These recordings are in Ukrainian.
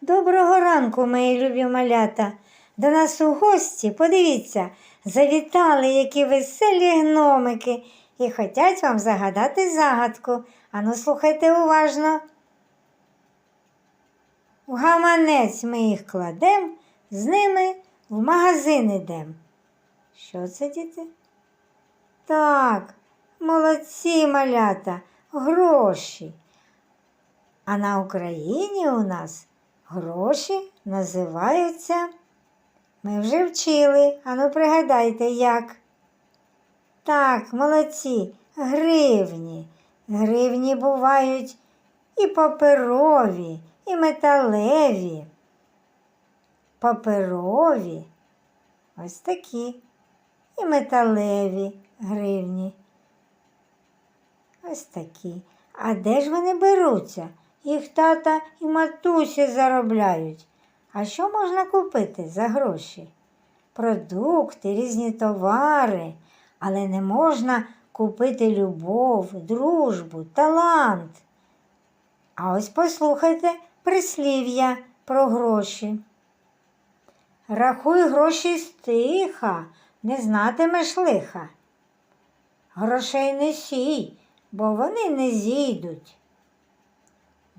Доброго ранку, мої любі малята. До нас у гості, подивіться, завітали які веселі гномики і хотять вам загадати загадку. Ану, слухайте уважно. В гаманець ми їх кладем, з ними в магазин ідем. Що це, діти? Так, молодці малята, гроші. А на Україні у нас гроші називаються. Ми вже вчили, ану пригадайте як. Так, молодці, гривні. Гривні бувають і паперові, і металеві. Паперові ось такі. І металеві гривні. Ось такі. А де ж вони беруться? Їх тата і матусі заробляють. А що можна купити за гроші? Продукти, різні товари, але не можна купити любов, дружбу, талант. А ось послухайте прислів'я про гроші. Рахуй гроші стиха, не знатимеш лиха. Грошей не сій, бо вони не зійдуть.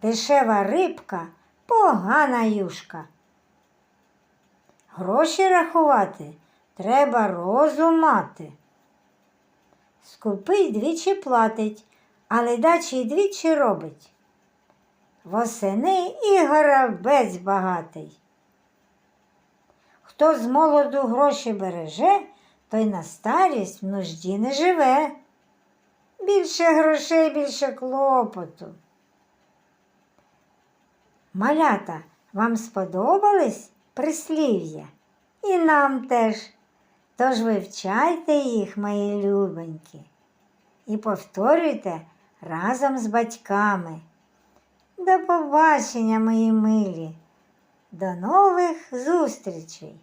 Дешева рибка, погана юшка. Гроші рахувати треба розум мати. Скупий двічі платить, а ледачий двічі робить. Восени і горобець багатий. Хто з молоду гроші береже, той на старість в нужді не живе. Більше грошей, більше клопоту. Малята, вам сподобались прислів'я? І нам теж. Тож вивчайте їх, мої любенькі, і повторюйте разом з батьками. До побачення, мої милі. До нових зустрічей!